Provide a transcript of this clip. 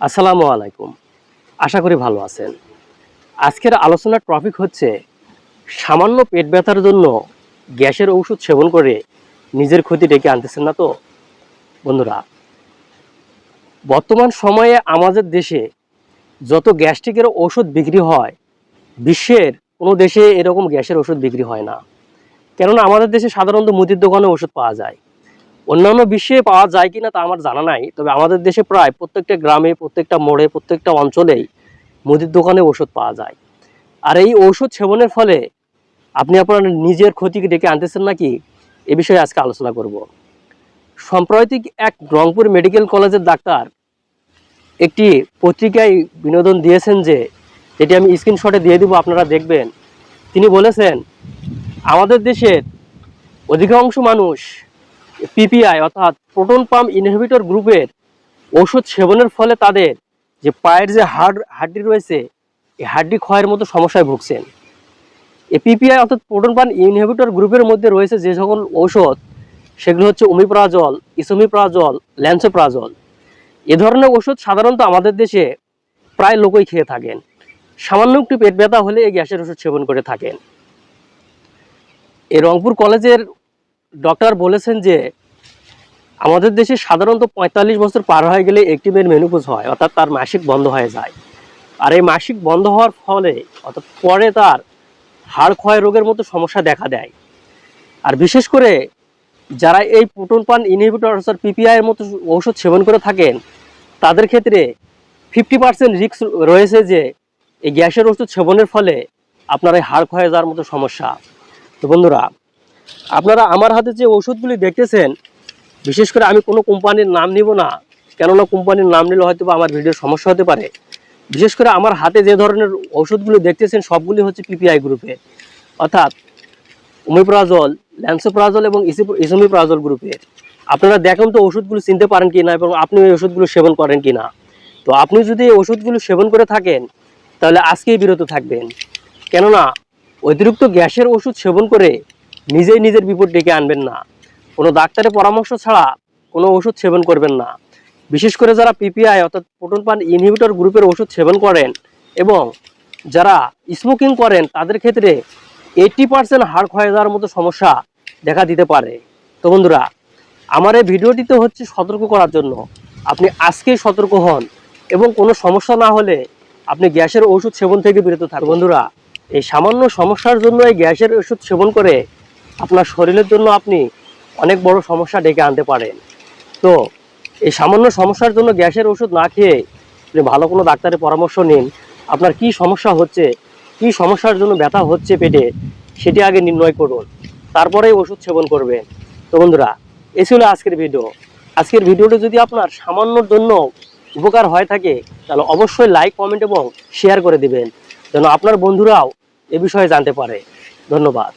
আসসালামু আলাইকুম। আশা করি ভালো আছেন। আজকের আলোচনার টপিক হচ্ছে সামান্য পেট ব্যথার জন্য গ্যাসের ঔষধ সেবন করে নিজের ক্ষতি ডেকে আনতেছেন না তো? বন্ধুরা, বর্তমান সময়ে আমাদের দেশে যত গ্যাস্ট্রিকের ওষুধ বিক্রি হয়, বিশ্বের কোনো দেশে এরকম গ্যাসের ওষুধ বিক্রি হয় না। কেননা আমাদের দেশে সাধারণত মুদির দোকানে ওষুধ পাওয়া যায়। অন্যান্য বিশ্বে পাওয়া যায় কিনা তা আমার জানা নাই, তবে আমাদের দেশে প্রায় প্রত্যেকটা গ্রামে, প্রত্যেকটা মোড়ে, প্রত্যেকটা অঞ্চলেই মুদির দোকানে ওষুধ পাওয়া যায়। আর এই ঔষধ সেবনের ফলে আপনি আপনার নিজের ক্ষতিকে ডেকে আনতেছেন নাকি, এ বিষয়ে আজকে আলোচনা করব। সাম্প্রতিক এক রংপুর মেডিকেল কলেজের ডাক্তার একটি পত্রিকায় বিনোদন দিয়েছেন যে, যেটি আমি স্ক্রিনশটে দিয়ে দিব, আপনারা দেখবেন। তিনি বলেছেন, আমাদের দেশের অধিকাংশ মানুষ পিপিআই অর্থাৎ প্রোটন পাম্প ইনহিবিটর গ্রুপের ওষুধ সেবনের ফলে তাদের যে পায়ের যে হাড় হাড্ডি রয়েছে এই হাড্ডি ক্ষয়ের মতো সমস্যায় ভুগছেন। এই পিপিআই অর্থাৎ প্রোটন পাম্প ইনহিবিটর গ্রুপের মধ্যে রয়েছে যে সকল ঔষধ, সেগুলো হচ্ছে ওমিপ্রাজল ইসোমিপ্রাজল ল্যান্সোপ্রাজল এ ধরনের ওষুধ সাধারণত আমাদের দেশে প্রায় লোকই খেয়ে থাকেন। সামান্য একটু পেট ব্যথা হলে এই গ্যাসের ওষুধ সেবন করে থাকেন। এই রংপুর কলেজের ডক্টর বলেছেন যে আমাদের দেশে সাধারণত পঁয়তাল্লিশ বছর পার হয়ে গেলে একটি মেয়ের মেনুপোজ হয়, অর্থাৎ তার মাসিক বন্ধ হয়ে যায়। আর এই মাসিক বন্ধ হওয়ার ফলে, অর্থাৎ পরে তার হাড় ক্ষয় রোগের মতো সমস্যা দেখা দেয়। আর বিশেষ করে যারা এই প্রোটন পান ইনহিবিটর অর্থাৎ পিপিআই এর মতো ঔষধ সেবন করে থাকেন, তাদের ক্ষেত্রে ফিফটি পার্সেন্ট রিস্ক রয়েছে যে এই গ্যাসের ওষুধ সেবনের ফলে আপনার এই হাড় ক্ষয়ে যাওয়ার মতো সমস্যা। তো বন্ধুরা আপনারা আমার হাতে যে ওষুধগুলি দেখতেছেন, বিশেষ করে আমি কোনো কোম্পানির নাম নিব না, কেননা কোম্পানির নাম নিলে হয়তো আমার ভিডিওর সমস্যা হতে পারে। বিশেষ করে আমার হাতে যে ধরনের ওষুধগুলো দেখতেছেন, সবগুলি হচ্ছে পিপিআই গ্রুপে অর্থাৎ ওমিপ্রাজল ল্যান্সোপ্রাজল এবং ইসোমিপ্রাজল গ্রুপের আপনারা দেখেন তো ওষুধগুলো চিনতে পারেন কি না এবং আপনি ওই ওষুধগুলো সেবন করেন কি না তো আপনি যদি এই ওষুধগুলো সেবন করে থাকেন, তাহলে আজকেই বিরত থাকবেন। কেননা অতিরিক্ত গ্যাসের ওষুধ সেবন করে নিজেই নিজের বিপদ ডেকে আনবেন না। কোনো ডাক্তারের পরামর্শ ছাড়া কোনো ওষুধ সেবন করবেন না। বিশেষ করে যারা পিপিআই অর্থাৎ প্রোটন পান ইনহিবিটর গ্রুপের ওষুধ সেবন করেন এবং যারা স্মোকিং করেন, তাদের ক্ষেত্রে এইটি পার্সেন্ট হাড় ক্ষয়ে যাওয়ার মতো সমস্যা দেখা দিতে পারে। তো বন্ধুরা, আমার এই ভিডিওটিতে হচ্ছে সতর্ক করার জন্য আপনি আজকেই সতর্ক হন এবং কোনো সমস্যা না হলে আপনি গ্যাসের ওষুধ সেবন থেকে বিরত থাকুন। বন্ধুরা, এই সামান্য সমস্যার জন্য এই গ্যাসের ওষুধ সেবন করে আপনার শরীরের জন্য আপনি অনেক বড় সমস্যা ডেকে আনতে পারেন। তো, এই সামান্য সমস্যার জন্য গ্যাসের ওষুধ না খেয়ে আপনি ভালো কোনো ডাক্তারের পরামর্শ নিন, আপনার কি সমস্যা হচ্ছে, কি সমস্যার জন্য ব্যথা হচ্ছে পেটে, সেটি আগে নির্ণয় করুন। তারপরেই ওষুধ সেবন করবেন। তো বন্ধুরা, এ ছিল আজকের ভিডিও। আজকের ভিডিওটি যদি আপনার সামান্যর জন্য উপকার হয়ে থাকে, তাহলে অবশ্যই লাইক, কমেন্ট এবং শেয়ার করে দিবেন, যেন আপনার বন্ধুরাও এ বিষয়ে জানতে পারে। ধন্যবাদ।